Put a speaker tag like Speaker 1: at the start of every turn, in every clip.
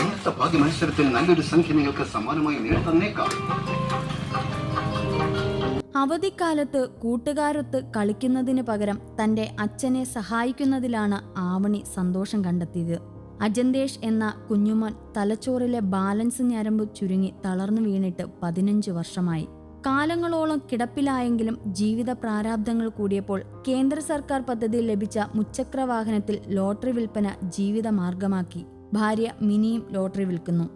Speaker 1: ഇന്നത്തെ ഭാഗ്യ മത്സരത്തിൽ നല്ലൊരു സംഖ്യ നിങ്ങൾക്ക് സമ്മാനമായി നേടിത്തന്നേക്കാം.
Speaker 2: അവധിക്കാലത്ത് കൂട്ടുകാരൊത്ത് കളിക്കുന്നതിന് പകരം തന്റെ അച്ഛനെ സഹായിക്കുന്നതിലാണ് ആവണി സന്തോഷം കണ്ടെത്തിയത്. അജന്തേഷ് എന്ന കുഞ്ഞുമോൻ തലച്ചോറിലെ ബാലൻസ് ഞരമ്പ് ചുരുങ്ങി തളർന്നു വീണിട്ട് പതിനഞ്ച് വർഷമായി. കാലങ്ങളോളം കിടപ്പിലായെങ്കിലും ജീവിത പ്രാരാബ്ദങ്ങൾ കൂടിയപ്പോൾ കേന്ദ്ര സർക്കാർ പദ്ധതിയിൽ ലഭിച്ച മുച്ചക്ര വാഹനത്തിൽ ലോട്ടറി വിൽപ്പന ജീവിത മാർഗമാക്കി ഭാര്യ മിനിയും ലോട്ടറി വിൽക്കുന്നു.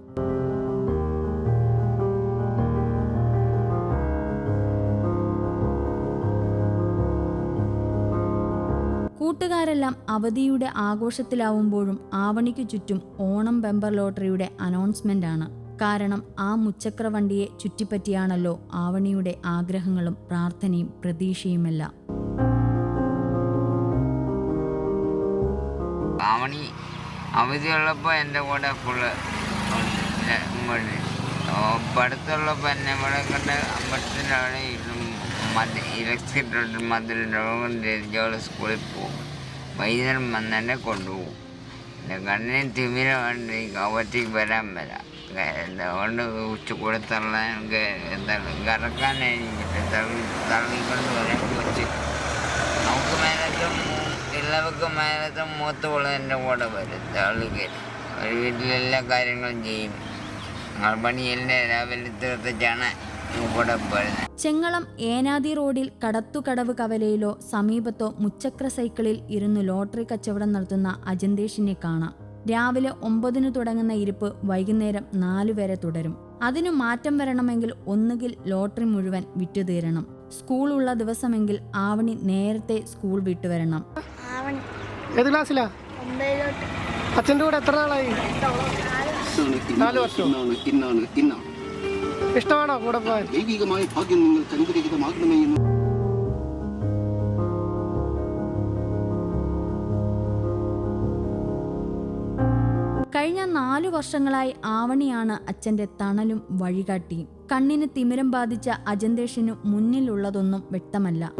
Speaker 2: കൂട്ടുകാരെല്ലാം അവധിയുടെ ആഘോഷത്തിലാവുമ്പോഴും ആവണിക്കു ചുറ്റും ഓണം ബെമ്പർ ലോട്ടറിയുടെ അനൗൺസ്മെന്റ് ആണ് കാരണം ആ മുച്ചക്രവണ്ടിയെ ചുറ്റിപ്പറ്റിയാണല്ലോ ആവണിയുടെ ആഗ്രഹങ്ങളും പ്രാർത്ഥനയും പ്രതീക്ഷയുമെല്ലാം.
Speaker 3: ആവണി അവധിയുള്ളപ്പോൾ എൻ്റെ കൂടെ ഫുള്ള് പഠിത്തമുള്ളപ്പോൾ എന്നെ ഇവിടെ കൊണ്ട് അമ്പലത്തിലാണ് മതി ഇലക്ട്രിസിറ്റി മതിലിൻ്റെ ജോലി സ്കൂളിൽ പോകും വൈകുന്നേരം വന്ന് എന്നെ കൊണ്ടുപോകും എൻ്റെ കണ്ണിന് തിമിര വേണ്ടി അവധിക്ക് വരാൻ വരാം അതുകൊണ്ട് ഉച്ചക്കൂടെ തള്ളാൻ എന്താണ് കറക്കാൻ കഴിഞ്ഞിട്ട് തള്ളി തള്ളിക്കൊണ്ട് വരാൻ കൊച്ചു നമുക്ക് മേലത്തും എല്ലാവർക്കും മേലത്തും മൂത്തുള്ള എന്റെ കൂടെ വരും. തള്ളി കയറി. ഒരു വീട്ടിലെല്ലാ കാര്യങ്ങളും ചെയ്യും. ഞങ്ങൾ പണിയെല്ലാം രാവിലെ തീർത്തിട്ടാണ്
Speaker 2: ചെങ്ങളം ഏനാതി റോഡിൽ കടത്തുകടവ് കവലയിലോ സമീപത്തോ മുച്ചക്ര സൈക്കിളിൽ ഇരുന്ന് ലോട്ടറി കച്ചവടം നടത്തുന്ന അജന്തേഷിനെ കാണാം. രാവിലെ ഒമ്പതിന് തുടങ്ങുന്ന ഇരിപ്പ് വൈകുന്നേരം നാലു വരെ തുടരും. അതിനു മാറ്റം വരണമെങ്കിൽ ഒന്നുകിൽ ലോട്ടറി മുഴുവൻ വിറ്റുതീരണം. സ്കൂളുള്ള ദിവസമെങ്കിൽ ആവണി നേരത്തെ സ്കൂൾ വിട്ടുവരണം.
Speaker 4: ഏത് ക്ലാസ്സിലാ?
Speaker 5: അച്ഛന്റെ
Speaker 4: അച്ഛന്റെ കൂടെ എത്ര നാളായി? നാല് വർഷം.
Speaker 1: ഇന്നാണ് ഇന്നാണ് ഇന്നാണ്
Speaker 4: ഇഷ്ടമാണോ കൂടെ പോകാൻ?
Speaker 1: ദൈവികമായ ഭാഗ്യം നിങ്ങൾക്ക് അനുഗ്രഹീതമാകണമേ എന്ന്.
Speaker 2: കഴിഞ്ഞ നാലു വർഷങ്ങളായി ആവണിയാണ് അച്ഛന്റെ തണലും വഴികാട്ടിയും. കണ്ണിന് തിമിരം ബാധിച്ച അജന്തേഷിനു മുന്നിലുള്ളതൊന്നും വ്യക്തമല്ല.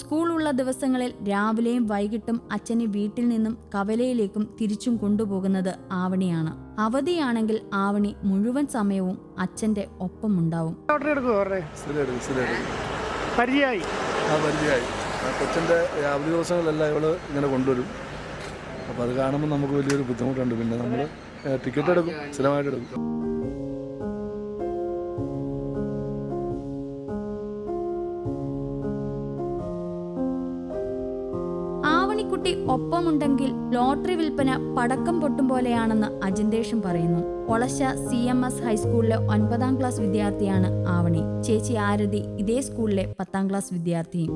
Speaker 2: സ്കൂളുള്ള ദിവസങ്ങളിൽ രാവിലെയും വൈകിട്ടും അച്ഛനെ വീട്ടിൽ നിന്നും കവലയിലേക്കും തിരിച്ചും കൊണ്ടുപോകുന്നത് ആവണിയാണ്. അവധിയാണെങ്കിൽ ആവണി മുഴുവൻ സമയവും അച്ഛന്റെ
Speaker 6: ഒപ്പം ഉണ്ടാവും
Speaker 4: പരിചയമായി.
Speaker 6: കൊച്ചിന്റെ അവധി ദിവസങ്ങളെല്ലാം ഇവൾ ഇങ്ങനെ കൊണ്ടുവരും. അപ്പോൾ അത് കാണുമ്പോൾ നമുക്ക് വലിയൊരു ബുദ്ധിമുട്ടുണ്ട്. പിന്നെ നമ്മൾ ടിക്കറ്റ് എടുക്കും. സ്ഥിരമായിട്ട് എടുക്കും.
Speaker 2: ആവണിക്കുട്ടി ഒപ്പമുണ്ടെങ്കിൽ ലോട്ടറി വിൽപ്പന പടക്കം പൊട്ടും പോലെയാണെന്ന് അജിന്തേഷും പറയുന്നു. ഒളശ സി എം എസ് ഹൈസ്കൂളിലെ ഒൻപതാം ക്ലാസ് വിദ്യാർത്ഥിയാണ് ആവണി. ചേച്ചി ആരതി ഇതേ സ്കൂളിലെ പത്താം ക്ലാസ് വിദ്യാർത്ഥിയും.